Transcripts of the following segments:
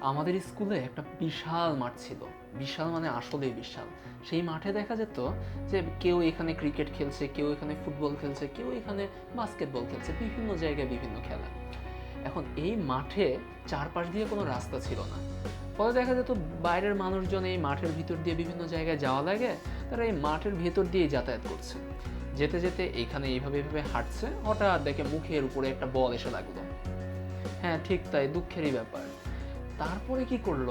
আমাদের স্কুলে একটা বিশাল মাঠ ছিল। বিশাল মানে আসলেই বিশাল। সেই মাঠে দেখা যেত যে কেউ এখানে ক্রিকেট খেলছে, কেউ এখানে ফুটবল খেলছে, কেউ এখানে বাস্কেটবল খেলছে, বিভিন্ন জায়গায় বিভিন্ন খেলা। এখন এই মাঠে চারপাশ দিয়ে কোনো রাস্তা ছিল না। ফলে দেখা যেত বাইরের মানুষজন এই মাঠের ভিতর দিয়ে বিভিন্ন জায়গায় যাওয়া লাগে, তারা এই মাঠের ভেতর দিয়েই যাতায়াত করছে। যেতে যেতে এখানে এইভাবে এইভাবে হাঁটছে, হঠাৎ দেখে মুখের উপরে একটা বল এসে লাগল। হ্যাঁ ঠিক তাই, দুঃখেরই ব্যাপার। তারপরে কি করল?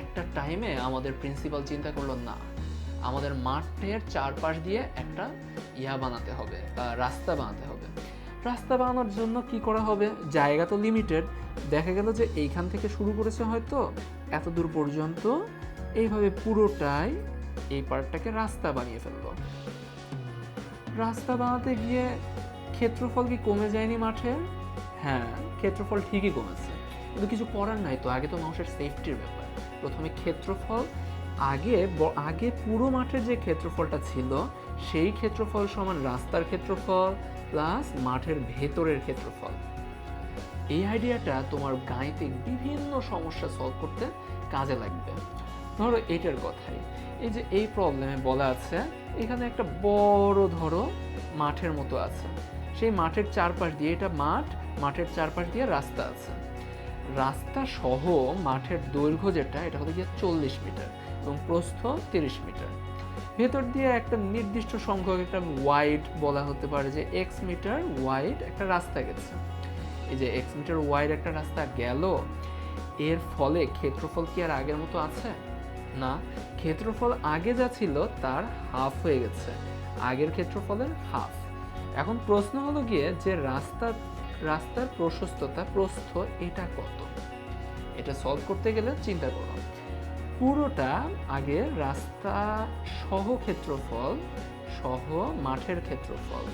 একটা টাইমে আমাদের প্রিন্সিপাল চিন্তা করল, না, আমাদের মাঠের চারপাশ দিয়ে একটা ইয়া বানাতে হবে রাস্তা বানাতে হবে। রাস্তা বানানোর জন্য কি করা হবে? জায়গা তো লিমিটেড দেখা গেল যে এইখান থেকে শুরু করেছে হয়তো, এত দূর পর্যন্ত। এইভাবে পুরোটাই এই পার্টটাকে রাস্তা বানিয়ে ফেলল। রাস্তা বানাতে গিয়ে ক্ষেত্রফল কি কমে যায়নি মাঠে হ্যাঁ ক্ষেত্রফল ঠিকই কমেছে। কিন্তু কিছু করার নাই তো, আগে তো মানুষের সেফটির ব্যাপার। প্রথমে ক্ষেত্রফল, আগে আগে পুরো মাঠের যে ক্ষেত্রফলটা ছিল, সেই ক্ষেত্রফল সমান রাস্তার ক্ষেত্রফল প্লাস মাঠের ভেতরের ক্ষেত্রফল। এই আইডিয়াটা তোমার গাণিতিক বিভিন্ন সমস্যা সলভ করতে কাজে লাগবে। ধরো এটার কথাই, এই যে এই প্রবলেমে বলা আছে, এখানে একটা বড় ধরো মাঠের মতো আছে। সেই মাঠের চারপাশ দিয়ে এটা মাঠ, মাঠের চারপাশ দিয়ে রাস্তা আছে। রাস্তা সহ মাঠের দৈর্ঘ্য যেটা, এটা হলো গিয়ে চল্লিশ মিটার এবং প্রস্থ তিরিশ মিটার। ভেতর দিয়ে একটা নির্দিষ্ট সংখ্যক একটা ওয়াইড বলা হতে পারে যে এক্স মিটার ওয়াইড একটা রাস্তা গেছে। এই যে এক্স মিটার ওয়াইড একটা রাস্তা গেল, এর ফলে ক্ষেত্রফল কি আর আগের মতো আছে? না, ক্ষেত্রফল আগে যা ছিল তার হাফ হয়ে গেছে, আগের ক্ষেত্রফলের হাফ এখন প্রশ্ন হলো গিয়ে যে রাস্তা রাস্তার প্রশস্ততা, প্রস্থ, এটা কত? এটা সলভ করতে গেলে চিন্তা করো। পুরোটা আগে রাস্তা সহ ক্ষেত্রফল, সহ মাঠের ক্ষেত্রফল।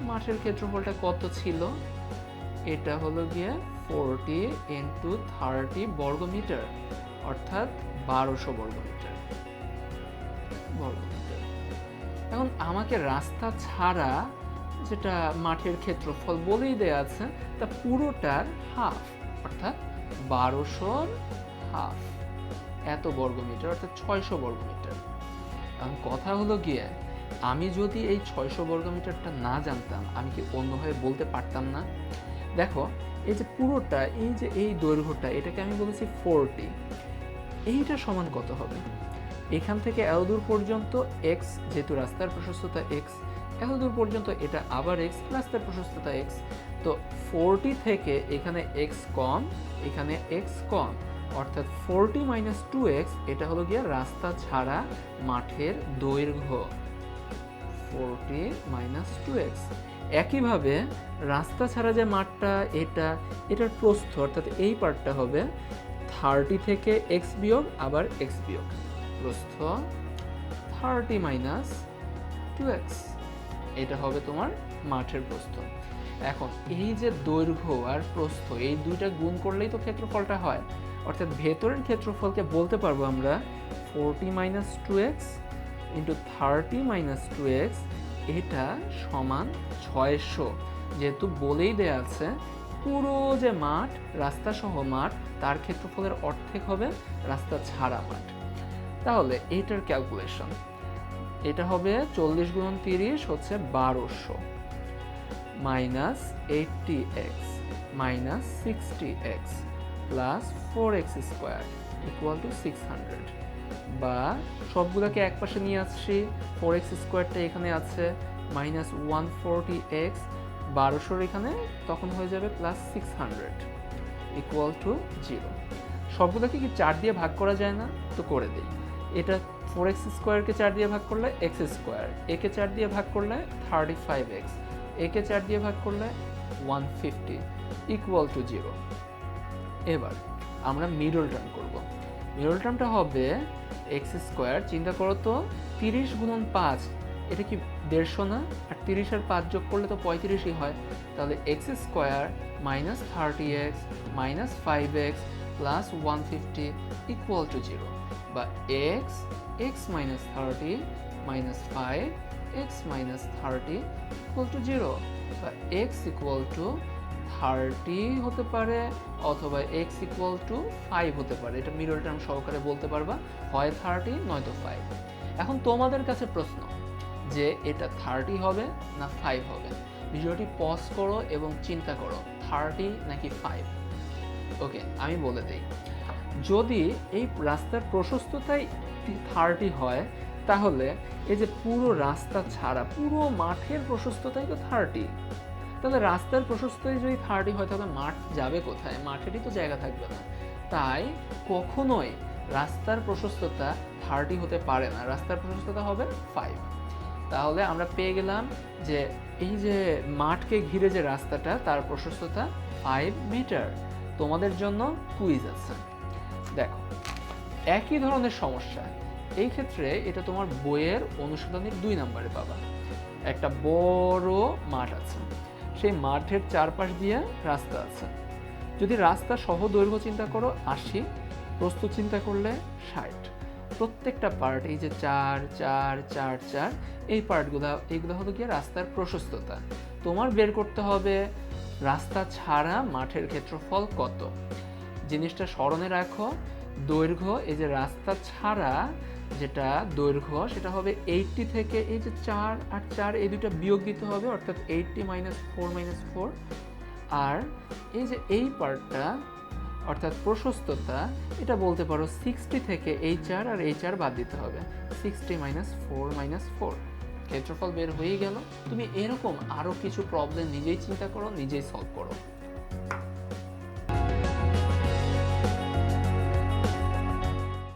মাঠের ক্ষেত্রফলটা কত ছিল? এটা হলো গিয়ে ফোরটি ইন্টু থার্টি বর্গমিটার অর্থাৎ বারোশো বর্গমিটার বর্গমিটার এখন আমাকে রাস্তা ছাড়া যেটা মাঠের ক্ষেত্রফল বলেই দেয়া আছে তা পুরোটার হাফ অর্থাৎ বারোশোর হাফ এত বর্গমিটার, অর্থাৎ ছয়শো বর্গমিটার। কারণ কথা হলো গিয়ে, আমি যদি এই ছয়শো বর্গমিটারটা না জানতাম, আমি কি অন্যভাবে বলতে পারতাম না? দেখো, এই যে পুরোটা, এই যে এই দৈর্ঘ্যটা, এটাকে আমি বলেছি ফোরটি এইটা সমান কত হবে? এখান থেকে এত দূর পর্যন্ত এক্স যেহেতু রাস্তার প্রশস্ততা এক্স এত দূর পর্যন্ত এটা আবার এক্স রাস্তার প্রশস্ততা এক্স তো ফোরটি থেকে এখানে এক্স কম, এখানে এক্স কম। অর্থাৎ ফোরটি মাইনাস টু এক্স এটা হলো গিয়ে রাস্তা ছাড়া মাঠের দৈর্ঘ্য। ফোরটি মাইনাস টু এক্স একইভাবে রাস্তা ছাড়া যে মাঠটা, এটা, এটার প্রস্থ, অর্থাৎ এই পার্টটা হবে থার্টি থেকে এক্স বিয়োগ, আবার এক্স বিয়োগ। প্রস্থ থার্টি মাইনাস টু এক্স এটা হবে তোমার মাঠের প্রস্থ। এখন, এই যে দৈর্ঘ্য আর প্রস্থ, এই দুইটা গুণ করলেই তো ক্ষেত্রফলটা হয়। অর্থাৎ ভেতরের ক্ষেত্রফলকে বলতে পারব আমরা forty minus two x into thirty minus two x এটা সমান ছয়শো। যেহেতু বলেই দেয়া আছে, পুরো যে মাঠ, রাস্তা সহ মাঠ, তার ক্ষেত্রফলের অর্ধেক হবে রাস্তা ছাড়া মাঠ। তাহলে এটার ক্যালকুলেশন এটা হবে চল্লিশ গুণন তিরিশ হচ্ছে বারোশো minus eighty x, minus sixty x plus four x square equal to six hundred. বা সবগুলোকে এক পাশে নিয়ে আসছি, ফোর এক্স স্কোয়ারটা এখানে আছে, মাইনাস ওয়ান ফোরটি এক্স, বারোশোর এখানে তখন হয়ে যাবে plus six hundred equal to zero. সবগুলোকে কি চার দিয়ে ভাগ করা যায় না? তো করে দিই। এটা ফোর এক্স স্কোয়ারকে চার দিয়ে ভাগ করলে এক্স স্কোয়ার একে চার দিয়ে ভাগ করলে থার্টি ফাইভ এক্স একে চার দিয়ে ভাগ করলে one fifty equal to zero এবার আমরা মিডল টার্ম করব। মিডল টার্মটা হবে এক্স স্কোয়ার চিন্তা করো তো, তিরিশ গুণন পাঁচ, এটা কি দেড়শো না? আর তিরিশ আর পাঁচ যোগ করলে তো পঁয়ত্রিশই হয়। তাহলে x square minus thirty x minus five x plus one fifty equal to zero বা x x minus thirty minus five x minus thirty equal to zero বা এক্স ইকুয়াল টু থার্টি হতে পারে অথবা এক্স ইকুয়াল টু ফাইভ হতে পারে। এটা mirror term সহকারে বলতে পারবা। হয় থার্টি নয়তো ফাইভ এখন তোমাদের কাছে প্রশ্ন যে এটা থার্টি হবে না ফাইভ হবে? ভিডিওটি পজ করো এবং চিন্তা করো। থার্টি নাকি ফাইভ ওকে আমি বলে দিই। যদি এই রাস্তার প্রশস্ততাই থার্টি হয়, তাহলে এই যে পুরো রাস্তা ছাড়া, পুরো মাঠের প্রশস্ততাই তো থার্টি। তাহলে রাস্তার প্রশস্ততাই যদি থার্টি হয়, তাহলে মাঠ যাবে কোথায়? মাঠেরই তো জায়গা থাকবে না। তাই কখনোই রাস্তার প্রশস্ততা থার্টি হতে পারে না। রাস্তার প্রশস্ততা হবে ফাইভ। তাহলে আমরা পেয়ে গেলাম যে এই যে মাঠকে ঘিরে যে রাস্তাটা, তার প্রশস্ততা ফাইভ মিটার। তোমাদের জন্য কুইজ আছে। দেখো, একই ধরনের সমস্যা। এই ক্ষেত্রে এটা তোমার বইয়ের অনুশীলনীর দুই নম্বরে পাবা। একটা বড় মাঠ আছে, সেই মাঠের চারপাশ দিয়ে রাস্তা আছে। যদি রাস্তা সহ দৈর্ঘ্য চিন্তা করো, আশি, প্রস্থ চিন্তা করলে ষাট। প্রত্যেকটা পার্ট এই যে চার চার চার চার, এই পার্টগুলো এইগুলো হলো গিয়ে রাস্তার প্রশস্ততা। তোমার বের করতে হবে, রাস্তা ছাড়া মাঠের ক্ষেত্রফল কত? জিনিসটা স্মরণে রাখো। দৈর্ঘ্য, এই যে রাস্তা ছাড়া যেটা দৈর্ঘ্য, সেটা হবে এইটটি থেকে এই যে চার আর চার, এই দুটো বিয়োগ দিতে হবে, অর্থাৎ eighty minus four minus four আর এই যে এই পার্টটা অর্থাৎ প্রশস্ততা, এটা বলতে পারো সিক্সটি থেকে এই চার আর এই চার বাদ দিতে হবে। Sixty minus four minus four ক্ষেত্রফল বের হয়েই গেল। তুমি এরকম আরও কিছু প্রবলেম নিজেই চিন্তা করো, নিজেই সলভ করো।